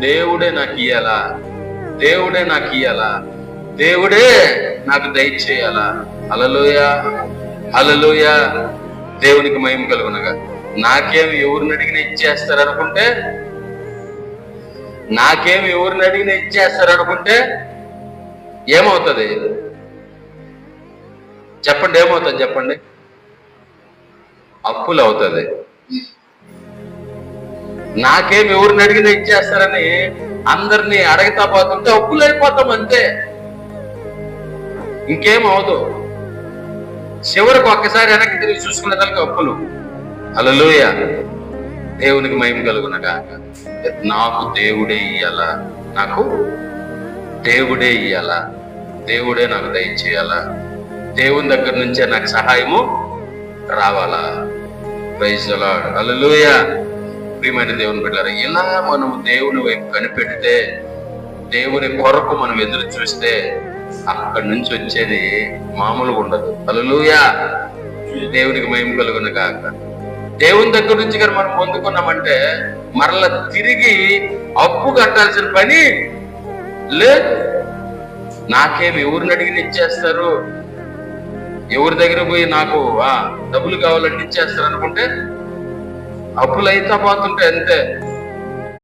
దేవుడే నాకు ఇయ్యాలా? దేవుడే నాకు ఇయ్యాలా? దేవుడే నాకు దయచేయాలా అలలోయ అలలోయ దేవునికి మహిమ కలుగునగా. నాకేమి ఎవరిని అడిగినా ఇచ్చేస్తారు అనుకుంటే నాకేం ఎవరిని అడిగినా ఇచ్చేస్తారు అనుకుంటే ఏమవుతుంది? చెప్పండి ఏమవుతుంది చెప్పండి? అప్పులు అవుతుంది నాకేం ఎవరిని అడిగినా ఇచ్చేస్తారని అందరినీ అడగతా పోతుంటే అప్పులు అయిపోతాం అంతే. ఇంకేం అవదు. చివరికి ఒక్కసారి వెనక్కి తిరిగి చూసుకునే దానికి అప్పులు అలలోయ దేవునికి మయం కలుగునగా. నాకు దేవుడే ఇయ్యాల? నాకు దేవుడే ఇయ్యాల? దేవుడే నాకు దయచేయాలా దేవుని దగ్గర నుంచే నాకు సహాయము రావాలా? ప్రైజ్ అలలోయ ప్రియమైన దేవుని బిడ్డారు ఇలా మనం దేవుని వైపు కనిపెడితే దేవుని కొరకు మనం ఎదురు చూస్తే అక్కడి నుంచి వచ్చేది మామూలుగా ఉండదు. అలలుయా దేవునికి మహిమ కలుగున కాక దేవుని దగ్గర నుంచి కానీ మనం పొందుకున్నామంటే మరలా తిరిగి అప్పు కట్టాల్సిన పని లేదు. నాకేమి ఎవరిని అడిగిన ఇచ్చేస్తారు? ఎవరి దగ్గర పోయి నాకు డబ్బులు కావాలంటే ఇచ్చేస్తారు అనుకుంటే అప్పులు అయితే పోతుంటే అంతే.